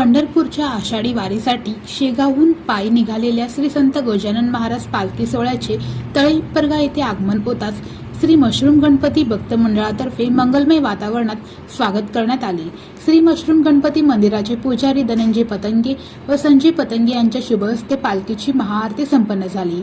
पंढरपूरच्या आषाढी वारीसाठी शेगावहून पायी निघालेल्या श्री संत गजानन महाराज पालखी सोहळ्याचे तळेपरगा येथे आगमन होताच श्री मशरूम गणपती भक्त मंडळातर्फे मंगलमय वातावरणात स्वागत करण्यात आले. श्री मशरूम गणपती मंदिराचे पुजारी धनंजय पतंगे व संजय पतंगे यांच्या शुभ हस्ते पालखीची महाआरती संपन्न झाली.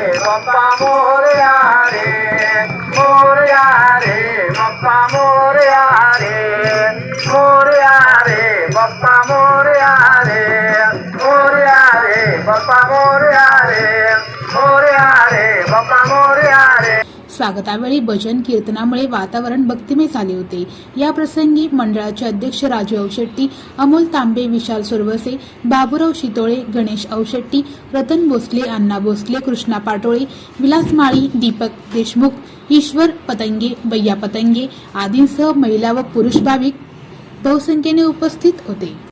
करंदी मोरया रे बाप्पा मोरया रे मोरया रे बाप्पा मोरया रे मोरया रे बाप्पा मोरया रे मोरया रे बाप्पा मोरया रे मोरया रे बाप्पा मोरया रे स्वागतावेळी भजन कीर्तनामुळे वातावरण भक्तिमय झाले होते. या प्रसंगी मंडळाचे अध्यक्ष राजू अवशेट्टी अमोल तांबे विशाल सुरवसे बाबुराव शितोळे गणेश अवशेट्टी रतन भोसले अण्णा भोसले कृष्णा पाटोळे विलास माळी दीपक देशमुख ईश्वर पतंगे बैया पतंगे आदींसह महिला व पुरुष भाविक बहुसंख्येने उपस्थित होते.